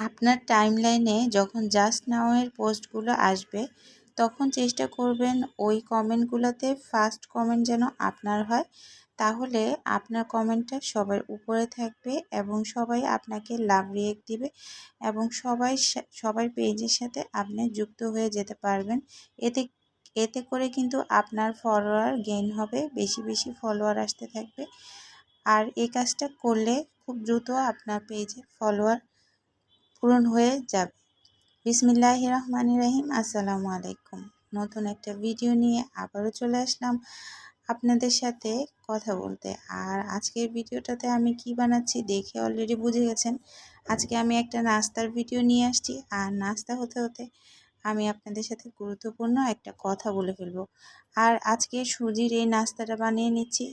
আপনার টাইমলাইনে যখন জাস্ট নাওয়ের পোস্টগুলো আসবে, তখন চেষ্টা করবেন ওই কমেন্টগুলোতে ফার্স্ট কমেন্ট যেন আপনার হয়। তাহলে আপনার কমেন্টটা সবার উপরে থাকবে এবং সবাই আপনাকে লাভ রিয়েক্ট দিবে এবং সবাই সবার পেজের সাথে আপনি যুক্ত হয়ে যেতে পারবেন। এতে এতে করে কিন্তু আপনার ফলোয়ার গেইন হবে, বেশি বেশি ফলোয়ার আসতে থাকবে। আর এই কাজটা করলে খুব দ্রুত আপনার পেজে ফলোয়ার পূরণ হয়ে যাবে। বিসমিল্লাহ রহমান রাহিম। আসসালামু আলাইকুম। নতুন একটা ভিডিও নিয়ে আবারও চলে আসলাম আপনাদের সাথে কথা বলতে। আর আজকের ভিডিওটাতে আমি কি বানাচ্ছি দেখে অলরেডি বুঝে গেছেন। আজকে আমি একটা নাস্তার ভিডিও নিয়ে আসছি। আর নাস্তা হতে হতে আমি আপনাদের সাথে গুরুত্বপূর্ণ একটা কথা বলে ফেলব। আর আজকে সুজির এই নাস্তাটা বানিয়ে নিচ্ছি।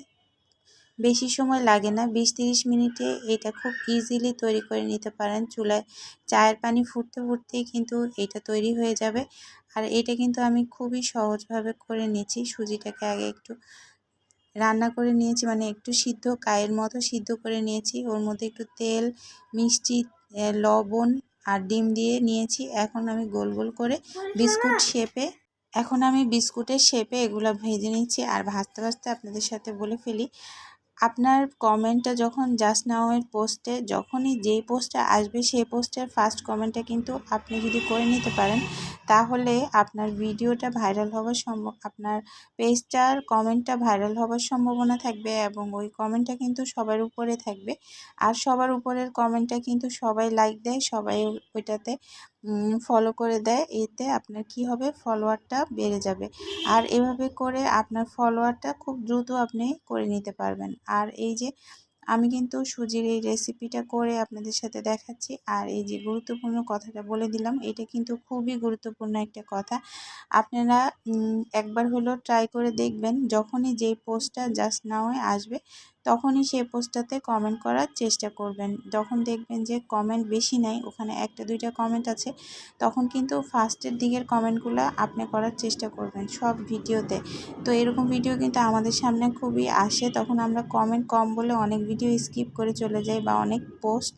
বেশি সময় লাগে না। বিশ তিরিশ মিনিটে এটা খুব ইজিলি তৈরি করে নিতে পারেন। চুলায় চায়ের পানি ফুটতে ফুটতেই কিন্তু এটা তৈরি হয়ে যাবে। আর এটা কিন্তু আমি খুবই সহজভাবে করে নিয়েছি। সুজিটাকে আগে একটু রান্না করে নিয়েছি মানে একটু সিদ্ধ কায়ের মতো সিদ্ধ করে নিয়েছি। ওর মধ্যে একটু তেল, মিষ্টি লবণ আর ডিম দিয়ে নিয়েছি। এখন আমি গোল গোল করে বিস্কুট শেপে, এখন আমি বিস্কুটের শেপে এগুলো ভেজে নিচ্ছি। আর ভাজতে ভাজতে আপনাদের সাথে বলে ফেলি আপনার কমেন্টটা যখন জাস্ট নাওয়ের পোস্টে, যখনই যেই পোস্টটা আসবে সেই পোস্টের ফার্স্ট কমেন্টটা কিন্তু আপনি যদি করে নিতে পারেন, তাহলে আপনার ভিডিওটা ভাইরাল হওয়ার সম্ভব আপনার পেজটার কমেন্টটা ভাইরাল হওয়ার সম্ভাবনা থাকবে এবং ওই কমেন্টটা কিন্তু সবার উপরে থাকবে। আর সবার উপরের কমেন্টটা কিন্তু সবাই লাইক দেয়, সবাই ওইটাতে ফলো করে দেয়। এতে আপনার কি হবে? ফলোয়ারটা বেড়ে যাবে। আর এভাবে করে আপনার ফলোয়ারটা খুব দ্রুত আপনি করে নিতে পারবেন। আর এই যে, আমি কিন্তু সুজির এই রেসিপিটা করে আপনাদের সাথে দেখাচ্ছি। আর এই যে গুরুত্বপূর্ণ কথাটা বলে দিলাম, এটা কিন্তু খুবই গুরুত্বপূর্ণ একটা কথা। আপনারা একবার হলো ট্রাই করে দেখবেন, যখনই যেই পোস্টটা জাস্ট নাও আসবে তখনই সেই পোস্টটাতে কমেন্ট করার চেষ্টা করবেন। যখন দেখবেন যে কমেন্ট বেশি নাই, ওখানে একটা, দুইটা কমেন্ট আছে, তখন কিন্তু ফার্স্টের দিকের কমেন্টগুলো আপনি করার চেষ্টা করবেন সব ভিডিওতে। তো এরকম ভিডিও কিন্তু আমাদের সামনে খুবই আসে, তখন আমরা কমেন্ট কম বলে অনেক ভিডিও স্কিপ করে চলে যাই বা অনেক পোস্ট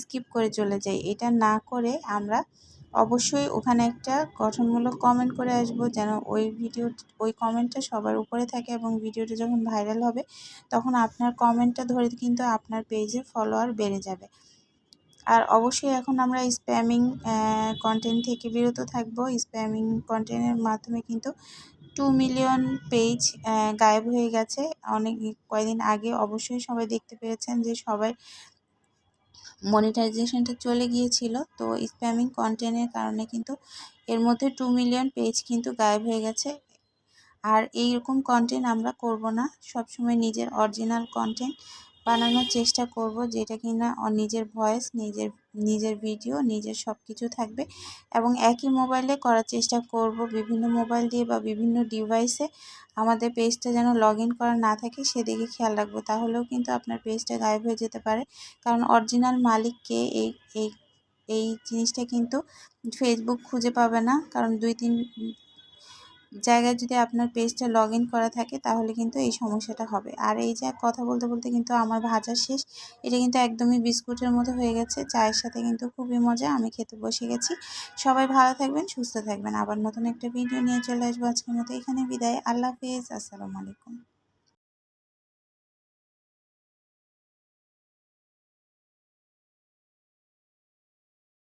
স্কিপ করে চলে যাই। এটা না করে আমরা অবশ্যই ওখানে একটা গঠনমূলক কমেন্ট করে আসব, যেন ওই ভিডিও ওই কমেন্টটা সবার উপরে থাকে এবং ভিডিওটা যখন ভাইরাল হবে, তখন আপনার কমেন্টটা ধরে কিন্তু আপনার পেজে ফলোয়ার বেড়ে যাবে। আর অবশ্যই এখন আমরা স্প্যামিং কন্টেন্ট থেকে বিরত থাকব। স্প্যামিং কন্টেন্টের মাধ্যমে কিন্তু টু মিলিয়ন পেজ গায়েব হয়ে গেছে। অনেক কয়েকদিন আগে অবশ্যই সবাই দেখতে পেয়েছেন যে সবাই মনিটাইজেশনটা চলে গিয়েছিল। তো স্প্যামিং কন্টেন্টের কারণে কিন্তু এর মধ্যে টু মিলিয়ন পেজ কিন্তু গায়েব হয়ে গেছে। আর এই রকম কন্টেন্ট আমরা করব না। সবসময় নিজের অরিজিনাল কন্টেন্ট বানানোর চেষ্টা করব, যেটা কিনা নিজের ভয়েস নিজের নিজের ভিডিও, নিজের সব কিছু থাকবে এবং একই মোবাইলে করার চেষ্টা করব বিভিন্ন মোবাইল দিয়ে বা বিভিন্ন ডিভাইসে আমাদের পেজটা যেন লগ ইন করা না থাকে সেদিকে খেয়াল রাখব। তাহলেও কিন্তু আপনার পেজটা গায়েব হয়ে যেতে পারে। কারণ অরিজিনাল মালিককে এই এই এই জিনিসটা কিন্তু ফেসবুক খুঁজে পাবে না। কারণ দুই, তিন জায়গায় যদি আপনার পেজটা লগ করা থাকে, তাহলে কিন্তু এই সমস্যাটা হবে। আর এই যে কথা বলতে বলতে কিন্তু আমার ভাজা শেষ। এটা কিন্তু একদমই বিস্কুটের মতো হয়ে গেছে। চায়ের সাথে কিন্তু খুবই মজা। আমি খেতে বসে গেছি। সবাই ভালো থাকবেন, সুস্থ থাকবেন। আবার নতুন একটা ভিডিও নিয়ে চলে আসব আজকের মতো এখানে বিদায়। আল্লাহ হাফিজ। আসসালামু আলাইকুম।